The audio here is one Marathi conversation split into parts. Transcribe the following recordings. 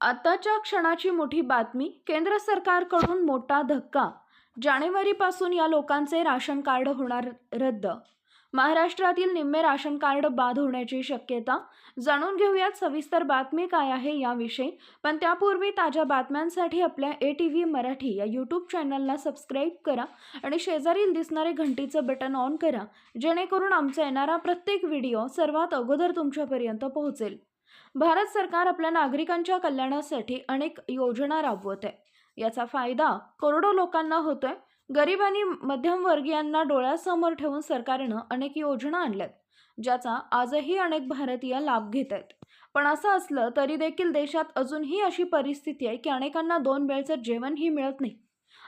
आताच्या क्षणाची मोठी बातमी केंद्र सरकारकडून मोठा धक्का. जानेवारीपासून या लोकांचे राशन कार्ड होणार रद्द. महाराष्ट्रातील निम्मे राशन कार्ड बाद होण्याची शक्यता. जाणून घेऊयात सविस्तर बातमी काय आहे याविषयी. पण त्यापूर्वी ताज्या बातम्यांसाठी आपल्या ए टी व्ही मराठी या यूट्यूब चॅनलला सबस्क्राईब करा आणि शेजारील दिसणारे घंटीचं बटन ऑन करा जेणेकरून आमचा येणारा प्रत्येक व्हिडिओ सर्वात अगोदर तुमच्यापर्यंत पोहोचेल. भारत सरकार आपल्या नागरिकांच्या कल्याणासाठी अनेक योजना राबवत. आहे याचा फायदा करोडो लोकांना होतोय. गरीब आणि मध्यमवर्गीयांना डोळ्यासमोर ठेवून सरकारनं अनेक योजना आणल्यात ज्याचा आजही अनेक भारतीय लाभ घेत आहेत पण असं असलं तरी देखील देशात अजूनही अशी परिस्थिती आहे की अनेकांना दोन वेळचं जेवणही मिळत नाही.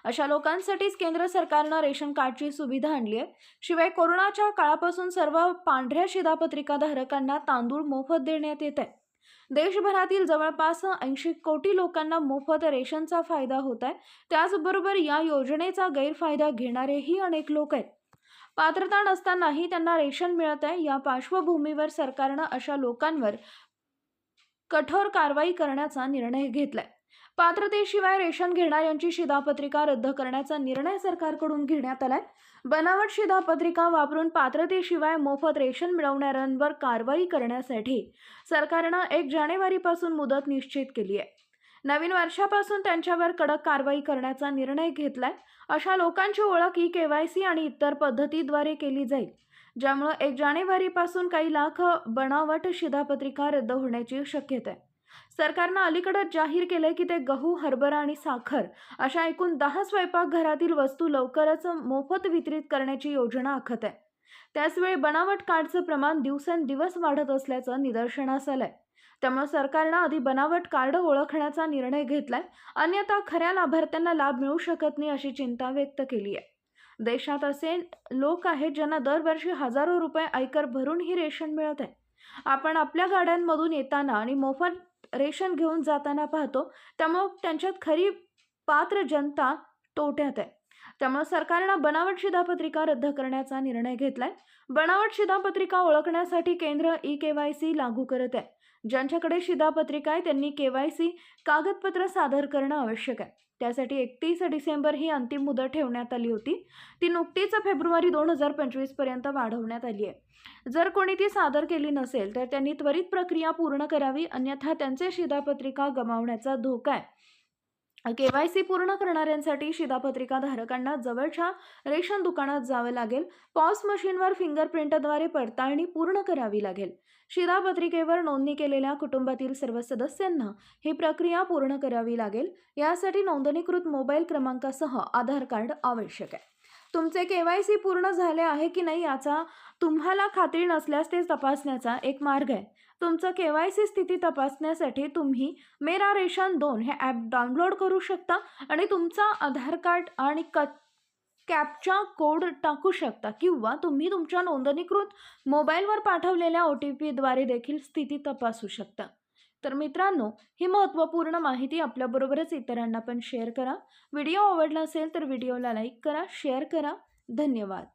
अशा लोकांसाठीच केंद्र सरकारनं रेशन कार्डची सुविधा आणली आहे. शिवाय कोरोनाच्या काळापासून सर्व पांढऱ्या शिधापत्रिका धारकांना तांदूळ मोफत देण्यात येत आहे. देशभरातील जवळपास ऐंशी कोटी लोकांना मोफत रेशनचा फायदा होत आहे. त्याचबरोबर या योजनेचा गैरफायदा घेणारेही अनेक लोक आहेत. पात्रता नसतानाही त्यांना रेशन मिळत आहे. या पार्श्वभूमीवर सरकारनं अशा लोकांवर कठोर कारवाई करण्याचा निर्णय घेतलाय. पात्रतेशिवाय रेशन घेणाऱ्यांची शिधापत्रिका रद्द करण्याचा निर्णय सरकारकडून घेण्यात आलाय. बनावट शिधापत्रिका वापरून पात्रतेशिवाय मोफत रेशन मिळवणाऱ्यांवर कारवाई करण्यासाठी सरकारनं एक जानेवारीपासून मुदत निश्चित केली आहे. नवीन वर्षापासून त्यांच्यावर कडक कारवाई करण्याचा निर्णय घेतलाय. अशा लोकांची ओळख ही के वाय सी आणि इतर पद्धतीद्वारे केली जाईल ज्यामुळं एक जानेवारीपासून काही लाख बनावट शिधापत्रिका रद्द होण्याची शक्यता आहे. सरकारनं अलीकडं जाहीर केलंय की ते गहू हरभरा आणि साखर अशा एकूण दहा स्वयंपाकघरातील वस्तू लवकरच मोफत वितरित करण्याची योजना आखत आहे. त्याचवेळी बनावट कार्डचं प्रमाण दिवसेंदिवस वाढत असल्याचं निदर्शनास आलंय. त्यामुळे सरकारनं आधी बनावट कार्ड ओळखण्याचा निर्णय घेतलाय. अन्यथा खऱ्या लाभार्थ्यांना लाभ मिळू शकत नाही अशी चिंता व्यक्त केली आहे. देशात असे लोक आहेत ज्यांना दरवर्षी हजारो रुपये आयकर भरूनही रेशन मिळत आहे. आपण आपल्या गाड्यांमधून येताना आणि मोफत रेशन घेऊन जाताना पाहतो त्यामुळं त्यांच्यात खरी पात्र जनता तोट्यात आहे. त्यामुळे सरकारनं बनावट शिधापत्रिका रद्द करण्याचा निर्णय घेतलाय. बनावट शिधापत्रिका ओळखण्यासाठी केंद्र ई के वाय सी लागू करत आहे. ज्यांच्याकडे शिधापत्रिका आहे त्यांनी के वाय सी कागदपत्र सादर करणं आवश्यक आहे. त्यासाठी एकतीस डिसेंबर ही अंतिम मुदत ठेवण्यात आली होती. ती नुकतीच फेब्रुवारी दोन हजार पंचवीसपर्यंत वाढवण्यात आली आहे. जर कोणी ती सादर केली नसेल तर त्यांनी त्वरित प्रक्रिया पूर्ण करावी अन्यथा त्यांचे शिधापत्रिका गमावण्याचा धोका आहे. के वाय सी पूर्ण करणाऱ्यांसाठी शिधापत्रिका धारकांना जवळच्या रेशन दुकानात जावं लागेल. पॉस मशीनवर फिंगरप्रिंटद्वारे पडताळणी पूर्ण करावी लागेल. शिधापत्रिकेवर नोंदणी केलेल्या कुटुंबातील सर्व सदस्यांना ही प्रक्रिया पूर्ण करावी लागेल. यासाठी नोंदणीकृत मोबाईल क्रमांकासह आधार कार्ड आवश्यक आहे. तुमचे के वाय सी पूर्ण झाले आहे की नाही याचा तुम्हाला खात्री नसल्यास ते तपासण्याचा एक मार्ग आहे. तुमचं के वाय सी स्थिती तपासण्यासाठी तुम्ही मेरा रेशन दोन हे ॲप डाउनलोड करू शकता आणि तुमचा आधार कार्ड आणि क कॅपचा कोड टाकू शकता किंवा तुम्ही तुमच्या नोंदणीकृत मोबाईलवर पाठवलेल्या ओ टी पीद्वारे देखील स्थिती तपासू शकता. तर मित्रांनो ही महत्त्वपूर्ण माहिती आपल्याबरोबरच इतरांना पण शेअर करा. व्हिडिओ आवडला असेल तर व्हिडिओला लाईक करा शेअर करा. धन्यवाद.